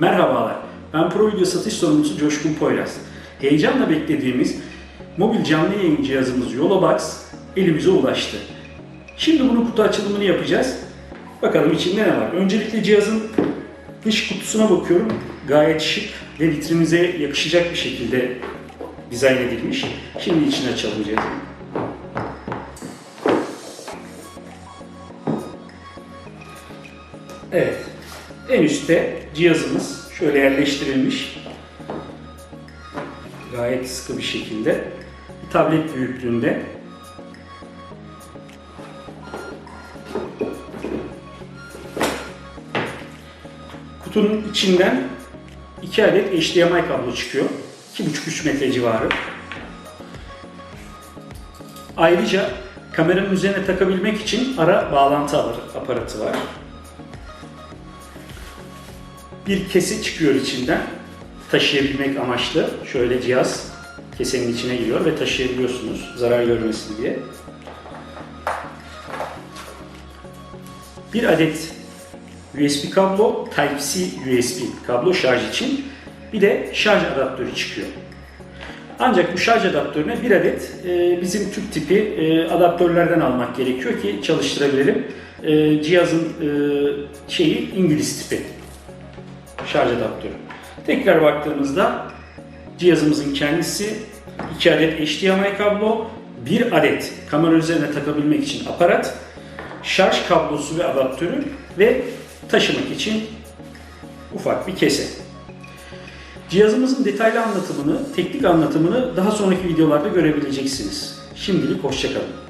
Merhabalar, ben Pro Video satış sorumlusu Coşkun Poyraz. Heyecanla beklediğimiz mobil canlı yayın cihazımız Yolobox elimize ulaştı. Şimdi bunun kutu açılımını yapacağız. Bakalım içinde ne var. Öncelikle cihazın dış kutusuna bakıyorum. Gayet şık ve vitrinimize yakışacak bir şekilde dizayn edilmiş. Şimdi içini açalım cihazın. Evet. En üstte cihazımız şöyle yerleştirilmiş. Gayet sıkı bir şekilde. Tablet büyüklüğünde. Kutunun içinden iki adet HDMI kablo çıkıyor. 2,5-3 metre civarı. Ayrıca kameranın üzerine takabilmek için ara bağlantı aparatı var. Bir kese çıkıyor içinden taşıyabilmek amaçlı. Şöyle cihaz kesenin içine giriyor ve taşıyabiliyorsunuz zarar görmesin diye. Bir adet USB kablo, Type-C USB kablo şarj için. Bir de şarj adaptörü çıkıyor. Ancak bu şarj adaptörüne bir adet e, bizim Türk tipi e, adaptörlerden almak gerekiyor ki çalıştırabilelim. E, cihazın e, şeyi İngiliz tipi şarj adaptörü. Tekrar baktığımızda cihazımızın kendisi 2 adet HDMI kablo, 1 adet kamera üzerine takabilmek için aparat, şarj kablosu ve adaptörü ve taşımak için ufak bir kese. Cihazımızın detaylı anlatımını, teknik anlatımını daha sonraki videolarda görebileceksiniz. Şimdilik hoşçakalın.